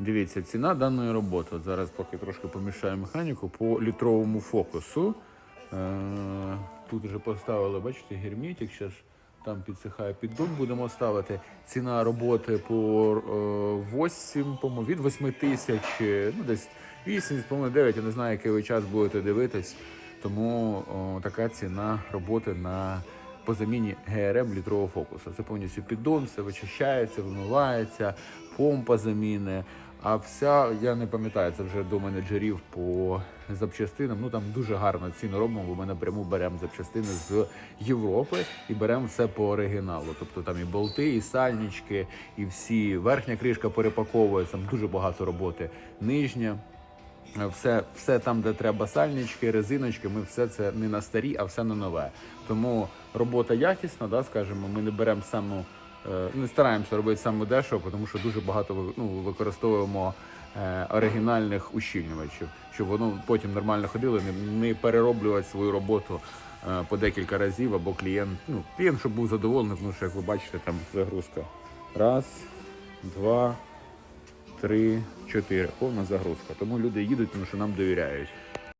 Дивіться, ціна даної роботи. От зараз поки трошки помішаю механіку по літровому фокусу. Е, тут вже поставили, бачите, герметик. Зараз там підсихає піддон, будемо ставити. Ціна роботи по е, 8, по-моєму, від 8 тисяч, е, ну десь 8, по-моєму, 9, я не знаю, який ви час будете дивитись. Тому о, така ціна роботи на по заміні ГРМ літрового фокуса. Це повністю піддон, все вичищається, вимивається, помпа заміни. А вся, я не пам'ятаю, це вже до менеджерів по запчастинам. Ну там дуже гарно ціну робимо, бо ми напряму беремо запчастини з Європи і беремо все по оригіналу. Тобто там і болти, і сальнички, і всі верхня кришка перепаковується, там дуже багато роботи. Нижня. Все, все там, де треба сальнички, резиночки, ми все це не на старі, а все на нове. Тому робота якісна, да, скажімо, ми не беремо саму, не стараємося робити саме дешево, тому що дуже багато ну, використовуємо е, оригінальних ущільнювачів, щоб воно потім нормально ходило, не, не перероблювати свою роботу е, по декілька разів, або клієнт, ну, клієнт, щоб був задоволений, тому що, як ви бачите, там загрузка. Раз, два, три, чотири. Повна загрузка. Тому люди їдуть, тому що нам довіряють.